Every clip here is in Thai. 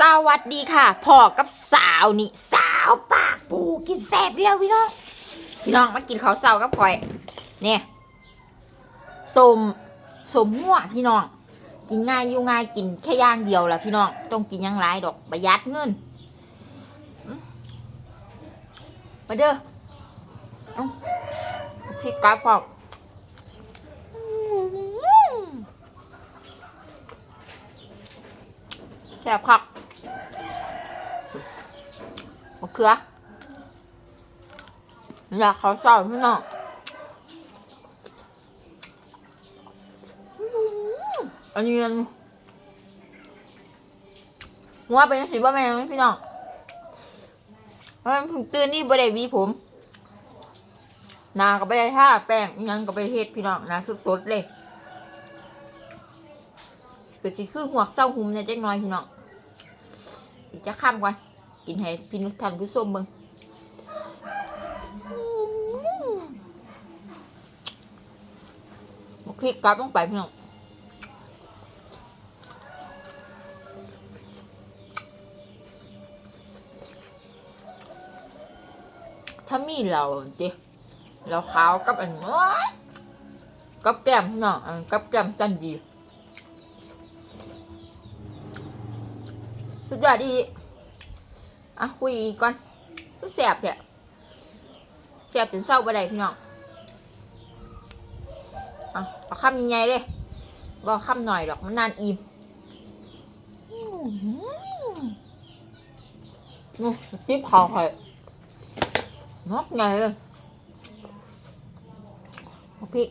สวัสดีค่ะพ่อกับสาวนี่สาวปากปูกินแสบแล้วพี่น้องพี่น้องมากินข้าวเสากับข่อย เนี่ยสมสมมั่วพี่น้อง กินง่ายอยู่ง่ายกินแค่ย่างเดียวแหละพี่น้องต้องกินยังหลายดอกประหยัดเงินมาเด้อพริกาพอกอื้อแซ่บคัก มะเขืออยากเขาวเศร้าพี่น้องอื้ออันนี้มันหัวเป็นสีบ่แม่นพี่น้องเพราะมันเพิ่งตื่นนี่บ่ได้หวีผมหนาก็ไม่ได้ท่าแป้งอิหยังก็ไปเฮ็ดพี่น้องหนาสดๆเลยก็สิคือหัวกเศร้าหุ่มเนี่ยจักหน่อยพี่น้องอีกจะข้ามก่อน กินให้พี่นุชท่านผู้ชมเบิ่งพริกกลับลงไปพี่น้องถ้ามีเราเดิเราขาวกับอันน้อยกับแก้มพี่น้องอันกับแก้มสั้นดี สุดยอดดี อะคุยอีกก่อนคือแสบแท้แสบจนเศร้าบ่ได้พี่น้องอะเอาคำใหญ่ๆเลยบ่คำหน่อยดอกมันนานอิ่มนู่จิ้มขาวไข่นอกไงเลยพริก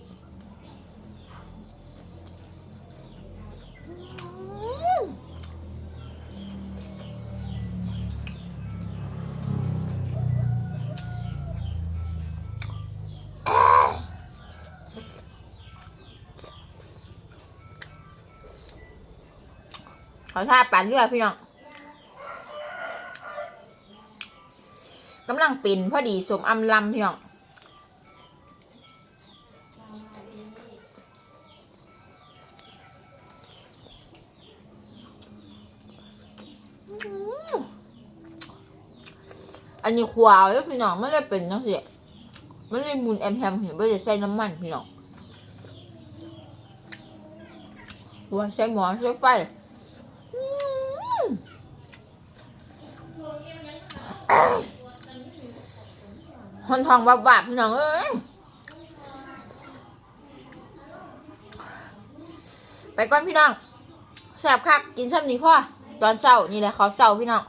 เขาท่าปั่นเรือพี่น้องกำลังปิ่นพอดีสมอำลำพี่น้องอันนี้ขวาวแล้วพี่น้องไม่ได้เป็นจังสิไม่ได้มุนแอมแฮมเห็นไม่ได้ใส่น้ำมันพี่น้องว่าใส่หมอใส่ไฟ หอนทองบาบาบพี่น้องเอ้ยไปก่อนพี่น้องแสบคักกินซ้ำนี้พ่อตอนเศร้านี่แหละเขาเศร้าพี่น้อง